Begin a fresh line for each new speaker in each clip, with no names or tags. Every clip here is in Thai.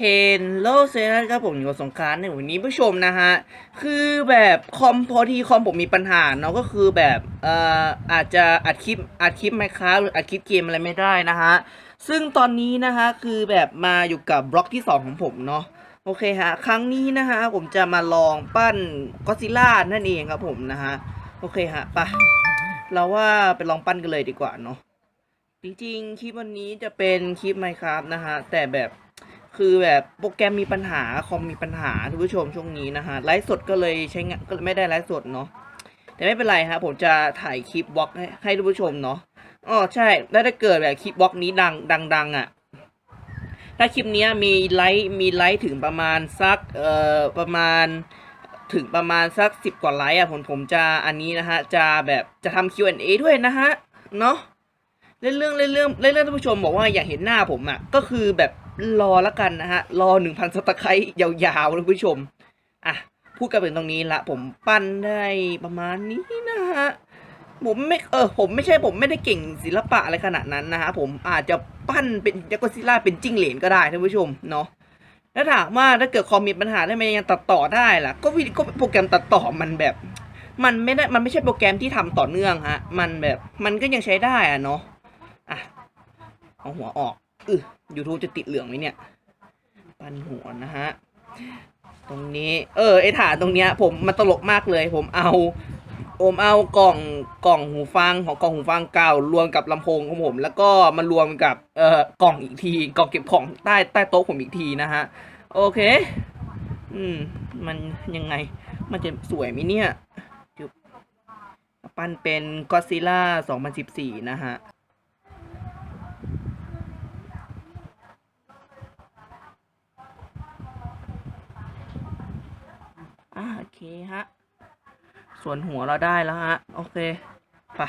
เฮนโลเซนะครับผมอยู่กับสงการในวันนี้ผู้ชมนะฮะ คือแบบคอมพอทีคอมผมมีปัญหาเนาะก็คือแบบเอ่ออาจจะอัดคลิปอัดคลิปไหมครับหรืออัดคลิปเกมอะไรไม่ได้นะฮะ ซึ่งตอนนี้นะฮะคือแบบมาอยู่กับบล็อกที่ 2 ของผมเนาะโอเคฮะ ครั้งนี้นะฮะผมจะมาลองปั้นก็ซิล่านั่นเองครับผมนะฮะ โอเคฮะไปะเราว่าไปลองปั้นกันเลยดีกว่าเนาะจริงๆคลิปวันนี้จะเป็นคลิป Minecraft นะฮะแต่แบบ คือแบบโปรแกรมมีปัญหาคอมมีปัญหาท่านผู้ชมช่วงนี้นะฮะไลฟ์สดก็เลยใช้งานก็ไม่ได้ไลฟ์สดเนาะแต่ไม่เป็นไรฮะผมจะถ่ายคลิปบล็อกให้ให้ท่านผู้ชมเนาะอ๋อใช่แล้วถ้าเกิดแบบคลิปบล็อกนี้ดังดังดังอะถ้าคลิปนี้มีไลค์มีไลค์ถึงประมาณสักเอ่อประมาณถึงประมาณสักสิบกว่าไลค์อะผมผมจะอันนี้นะฮะจะแบบจะทำ Q&A ด้วยนะฮะเนาะ เล่นเรื่องเล่นเรื่องเล่นเรื่องท่านผู้ชมบอกว่าอยากเห็นหน้าผมอะก็คือแบบรอละกันนะฮะรอหนึ่งพันสตะไคร้ยาวๆท่านผู้ชมอะพูดกันเป็นตรงนี้ละผมปั้นได้ประมาณนี้นะฮะผมไม่เออผมไม่ใช่ผมไม่ได้เก่งศิลปะอะไรขนาดนั้นนะฮะผมอาจจะปั้นเป็นยักษ์ซิล่าเป็นจิ้งเหลนก็ได้ท่านผู้ชมเนาะแล้วถามว่าถ้าเกิดคอมมีปัญหาได้ไหมยังตัดต่อได้ล่ะก็วิดีก็โปรแกรมตัดต่อมันแบบ มันไม่ได้มันไม่ใช่โปรแกรมที่ทำต่อเนื่องฮะมันแบบมันก็ยังใช้ได้อะเนาะ เอาหัวออกอือ YouTube จะติดเหลืองไหมเนี่ย ปันหัวนะฮะ ตรงนี้ เออไอ้ฐานตรงเนี้ย ผมมันตลกมากเลย ผมเอาผมเอากล่องกล่องหูฟังของกล่องหูฟังเก่ารวมกับลำโพงของผม แล้วก็มารวมกับเอ่อกล่องอีกทีกล่องเก็บของใต้ใต้โต๊ะผมอีกทีนะฮะโอเค อืม มันยังไง มันจะสวยไหมเนี่ยจุบปั้นเป็นก็ซิล่า2014 นะฮะ อ่าโอ เคฮะ ส่วนหัวเราได้แล้วฮะ โอเคไป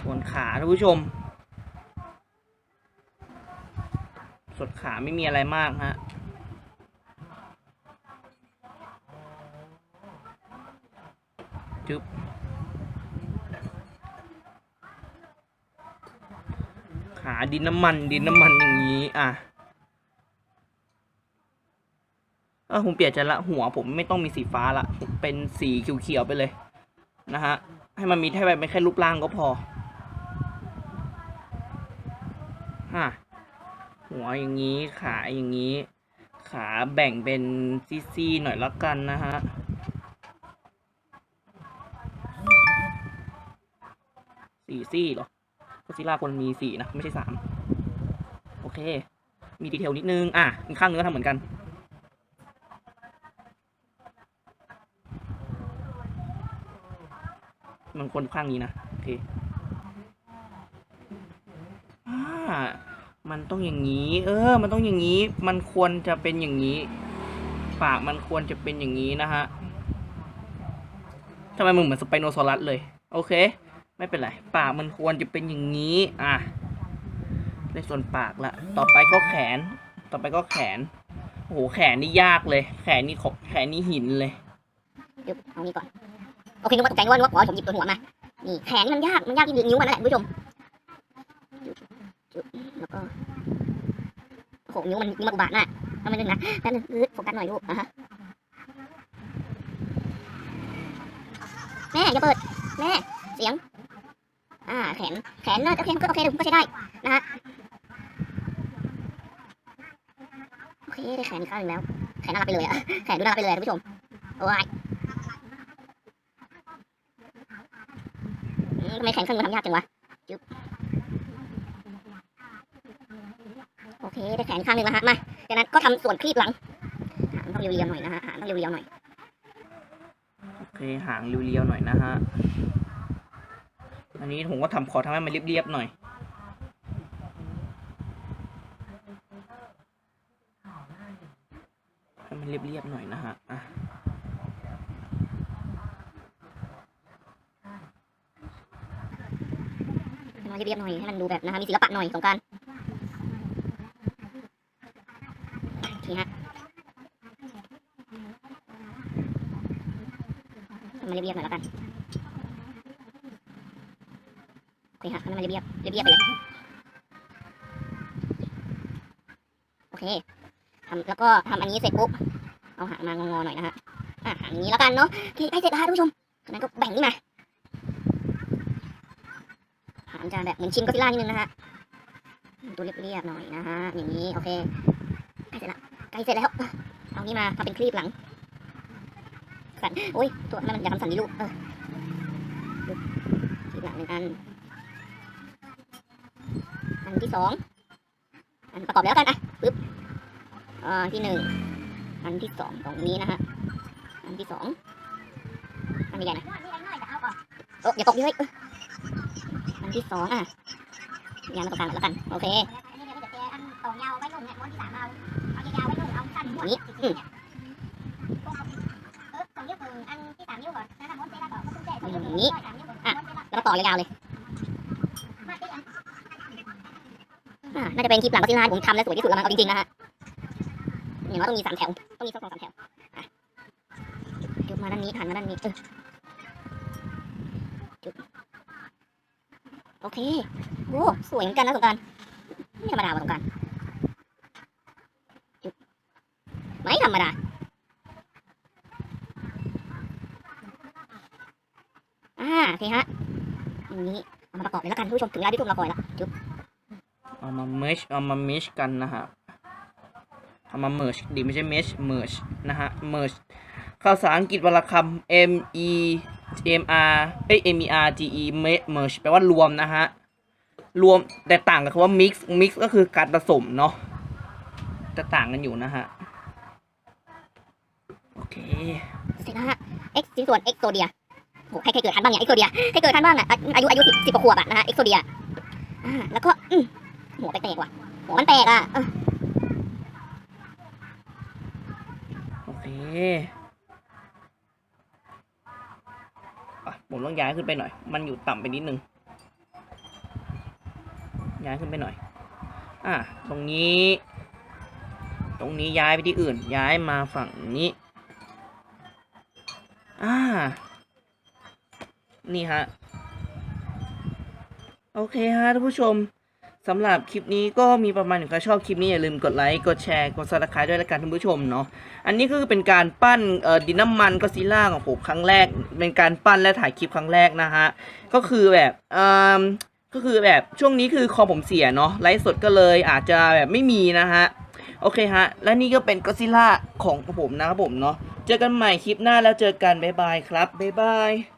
ส่วนขาท่านผู้ชม ส่วนขาไม่มีอะไรมากฮะจึ๊บขาดินน้ำมันดินน้ำมันอย่างนี้ อะ เออผมเปลี่ยนใจละหัวผมไม่ต้องมีสีฟ้าละเป็นสีเขียวๆไปเลยนะฮะให้มันมีแค่แบบไม่แค่รูปร่างก็พอฮะหัวอย่างนี้ขาอย่างนี้ ขาแบ่งเป็นซี่ๆหน่อยละกันนะฮะสี่ซี่หรอก็ซิล่าคนมีสี่นะ ไม่ใช่สามโอเค มีดีเทลนิดนึง อะอีกข้างเนึงก็ทำเหมือนกัน มันควรข้างนี้นะโอเคอ่ามันต้องอย่างนี้ เออ มันต้องอย่างนี้ มันควรจะเป็นอย่างนี้ ปากมันควรจะเป็นอย่างนี้นะฮะทำไมมึงเหมือนสไปโนซอรัสเลย โอเค ไม่เป็นไร ปากมันควรจะเป็นอย่างนี้ อะในส่วนปากละ ต่อไปก็แขน ต่อไปก็แขน โอ้โห แขนนี่ยากเลย แขนนี่ขอแขนนี่หินเลย
เดี๋ยวเอานี้ก่อน โอเคนึกว่าตกใจนึกว่านึกว่าอ๋อผมหยิบตัวหัวมา นี่แขนนี่มันยาก มันยากที่นิ้วมันนั่นแหละคุณผู้ชมแล้วก็โหนิ้วมันนิ้วมันอุบาทมากถ้ามันนึงนะแป๊บนึงโฟกัสหน่อยลูกอะฮะแม่อย่าเปิด แม่ เสียง อ่า แขน แขนน่าโอเคก็โอเคเดี๋ยวผมก็ใช้ได้ นะฮะ โอเคได้แขนอีกข้างหนึงแล้ว แขนน่ารักไปเลยอะแขนดูน่ารักไปเลยอะท่านผู้ชม โอ้ย อืม ทำไมแขนเครื่องมือทำยากจังวะจึ๊บโอเคได้แขนข้างหนึ่งแล้วฮะมาจากนั้นก็ทำส่วนคลีบหลังหางต้องเรียวๆหน่อยนะฮะหางต้องเรียวๆหน่อย
โอเคหางเรียวๆหน่อยนะฮะอันนี้ผมก็ทำขอทำให้มันเรียบๆหน่อยให้มันเรียบๆหน่อยนะฮะอะ
ให้มัน เรียบๆหน่อยให้มันดูแบบนะฮะมีศิลปะหน่อยสงการโอเคฮะมันเรียบๆหน่อยแล้วกันโอเคฮะให้มันเรียบๆเรียบๆไปเลยโอเคทำแล้วก็ทำอันนี้เสร็จปุ๊บเอาหางมางอๆหน่อยนะฮะอะหางนี้แล้วกันเนาะโอเคใกล้เสร็จแล้วฮะท่านผู้ชมจากนั้นก็แบ่งนี่มา หางจะแบบเหมือนชิ้นก็ซิล่านิดนึงนะฮะตัวเรียบๆหน่อยนะฮะอย่างนี้โอเคใกล้เสร็จแล้วใกล้เสร็จแล้วเอานี่มาทำเป็นคลีบหลังสั่นโอ้ยตัวมันอย่าทำสั่นดิลูกเออคลีบหลังหนึ่งอันอันที่สองอันประกอบแล้วกันอะปึ๊บอ่าที่หนึ่งอันที่สองตรงนี้นะฮะอันที่สองอันใหญ่หนะโอ้อย่าตกดิเฮ้ยออ อันที่สองอะยางมาตรงกลางแล้วกัน โอเคนี่อืมอย่างนี้อะแล้วก็ต่อยาวๆเลยอ่าน่าจะเป็นคลิปหลังก็ที่ร้านผมทำแล้วสวยที่สุดแล้วมั้งเอาจริงๆนะฮะอย่างน้อยต้องมีสามแถว ต้องมีสักสองสามแถวอะจุดมาด้านนี้หันมาด้านนี้เออ โอเคโอ้สวยเหมือนกันนะสงการไม่ธรรมดาว่ะสงการไม่ธรรมดาอ่าโอเคฮะอย่างนี้เอามาประกอบเลยแล้วกันท่านผู้ชมถึงเวลาที่ทุกคนรอคอยแล้วจุด
เอามา merge เอามา mesh กันนะฮะเอามา merge ดีไม่ใช่ mesh merge นะฮะ merge ภาษาอังกฤษวลคำ m e m r เอ้ย m e r g e merge แปลว่ารวมนะฮะ รวมแต่ต่างกับคำว่า mix mix ก็คือการผสมเนาะจะต่างกันอยู่นะฮะ โอเค
เสร็จแล้วฮะ x ชิ้นส่วน x โซเดียโหใครเคยเกิดทันบ้างเนี่ย x โซเดียใครเกิดทันบ้างอะ อาอายุอายุสิบสิบกว่าขวบอะนะฮะ x โซเดียอ่าแล้วก็อืมหัวไปแตกว่ะ หัวมันแตกอะเออ
โอเคอะ ผมต้องย้ายขึ้นไปหน่อย มันอยู่ต่ำไปนิดนึง ย้ายขึ้นไปหน่อย อะ ตรงนี้ ตรงนี้ย้ายไปที่อื่น ย้ายมาฝั่งนี้ อ่า นี่ฮะ โอเคฮะท่านผู้ชม สำหรับคลิปนี้ก็มีประมาณหนึ่งใครชอบคลิปนี้อย่าลืมกดไลค์กดแชร์กดซับสไครต์ด้วยละกันท่านผู้ชมเนาะอันนี้ก็คือเป็นการปั้นเอ่อดินน้ำมันก็ซิล่าของผมครั้งแรก เป็นการปั้นและถ่ายคลิปครั้งแรกนะฮะก็คือแบบเอ่อก็คือแบบช่วงนี้คือคอผมเสียเนาะไลฟ์สดก็เลยอาจจะแบบไม่มีนะฮะโอเคฮะและนี่ก็เป็นก็ซิล่าของผมนะครับผมเนาะเจอกันใหม่คลิปหน้าแล้วเจอกันบ๊ายบายครับบ๊ายบาย